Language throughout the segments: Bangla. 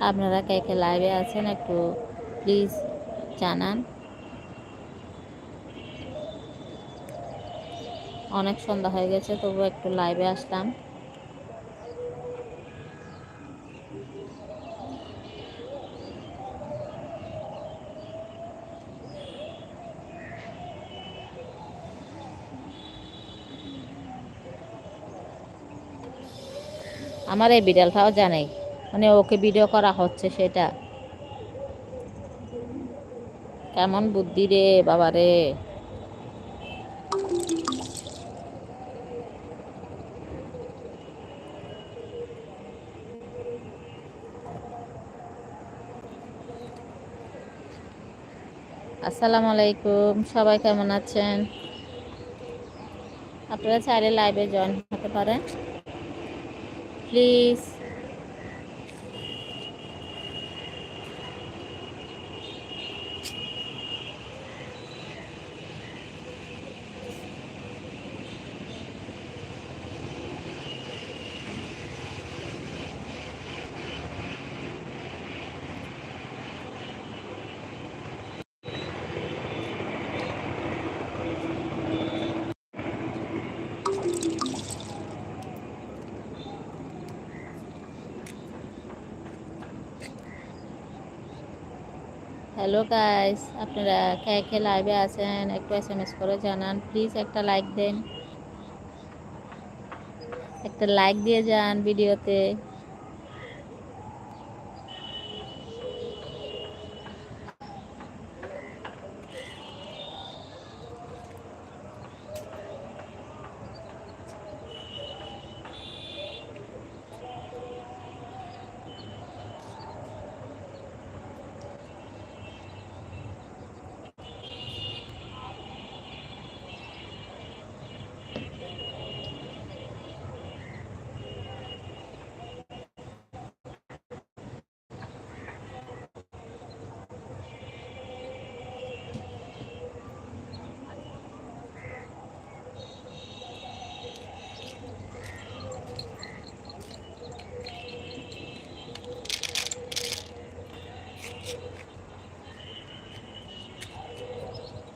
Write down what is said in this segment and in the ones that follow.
আপনারা কে কে লাইভে আছেন একটু প্লিজ জানান। অনেক সন্ধ্যা হয়ে গেছে তবু একটু লাইভে আসলাম। আমার এই বিড়ালটাও জানে। মানে ওকে ভিডিও করা হচ্ছে সেটা। কেমন বুদ্ধি রে বাবা রে আসসালামু আলাইকুম, সবাই কেমন আছেন? আপনারা চাইলে লাইভে জয়েন হতে পারেন। প্লিজ হ্যালো গাইস আপনারা কে কে লাইভে আছেন? একটু এস এম এস করে জানান। প্লিজ একটা লাইক দেন। একটা লাইক দিয়ে যান ভিডিওতে।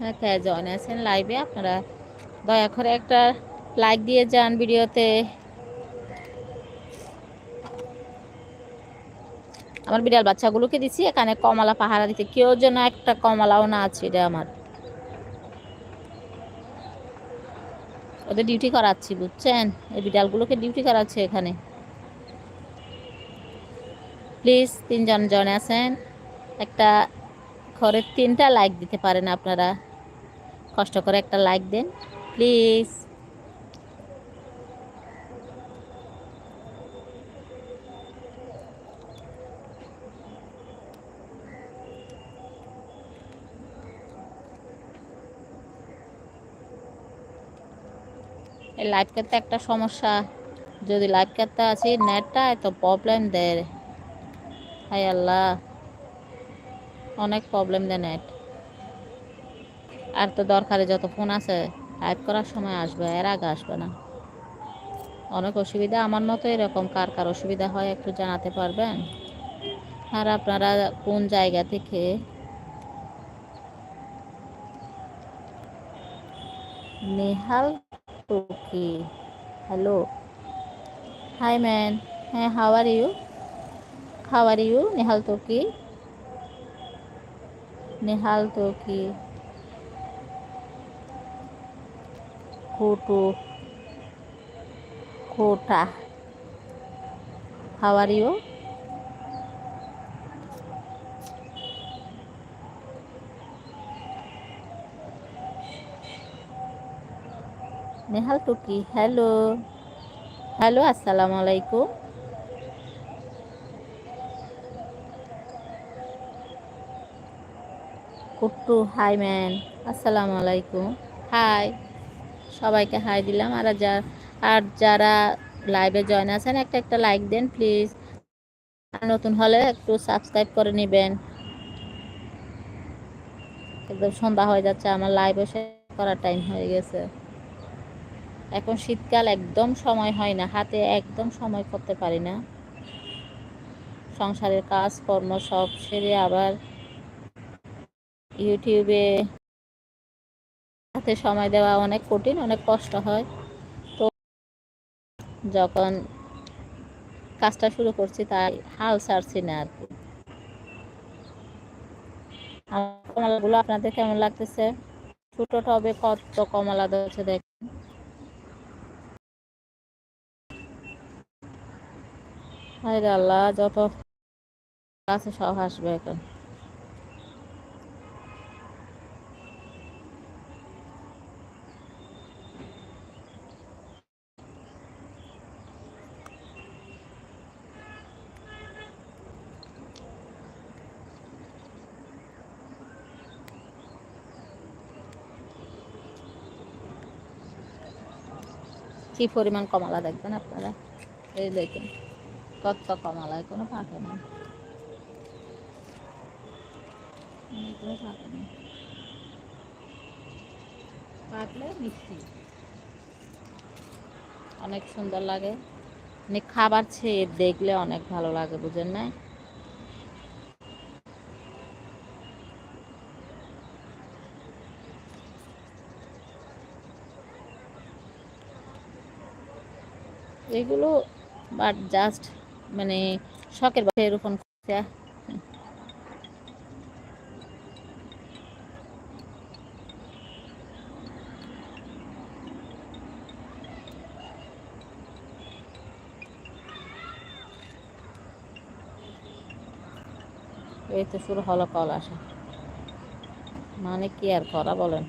কে জয়েন আছেন লাইভে আপনারা দয়া করে একটা লাইক দিয়ে যান ভিডিওতে। আমার বিড়াল বাচ্চাগুলোকে দিছি, এখানে কমলা পাহারা দিতে। কেউ যেন একটা কমলাও না আছে এটা আমার। ওদের ডিউটি করাচ্ছি, বুঝছেন? এই বিড়ালগুলোকে ডিউটি করাচ্ছে এখানে। প্লিজ তিনজন জনে আছেন। একটা ঘরের তিনটা লাইক দিতে পারেন আপনারা। কষ্ট করে একটা লাইক দেন প্লিজ এই লাইভ করতে একটা সমস্যা। যদি লাইভ করতে আছি নেটটা এত প্রবলেম দেয় হাই আল্লাহ, অনেক প্রবলেম দেয় নেট আর তো দরকারে যত ফোন আছে টাইপ করার সময় আসবে, এর আগে আসবে না। অনেক অসুবিধা আমার মতো এরকম, কার কার অসুবিধা হয় একটু জানাতে পারবেন? আর আপনারা কোন জায়গা থেকে? Nehal Tuki, hello. Hi man হ্যাঁ how are you? How are you, Nehal Tuki? Nehal Tuki. How are you? Nehal Tuki hello hello আসসালামু আলাইকুম কুট্টু হাই ম্যান আসসালামু আলাইকুম হাই সবাইকে হাই দিলাম। আর যা, আর যারা লাইভে জয়েন আছেন, একটা একটা লাইক দেন প্লিজ আর নতুন হলে একটু সাবস্ক্রাইব করে নেবেন। একদম সন্ধ্যা হয়ে যাচ্ছে, আমার লাইভ করার টাইম হয়ে গেছে। এখন শীতকাল, একদম সময় হয় না। হাতে একদম সময় করতে পারি না। সংসারের কাজকর্ম সব সেরে আবার ইউটিউবে হাতে সময় দেওয়া অনেক কঠিন, অনেক কষ্ট হয়। তো যখন কাজটা শুরু করছি তাই হাল ছাড়ছি না আর কি। কমলাগুলো আপনাদের কেমন লাগতেছে? ছোট টবে কত কমলা ধরছে দেখেন। আল্লাহ, যত কাছে সব আসবে এখন। কি পরিমাণ কমলা দেখবেন আপনারা? এই দেখুন, কত কমলায় কোনো পাকে না পাকলে মিষ্টি। অনেক সুন্দর লাগে। মানে খাবার ছেয়ে দেখলে অনেক ভালো লাগে, বুঝেন না এগুলো বাট জাস্ট মানে শখের বাসে এরকম করছে এই তো শুরু হলো কল আসা। মানে কি আর করা বলেন?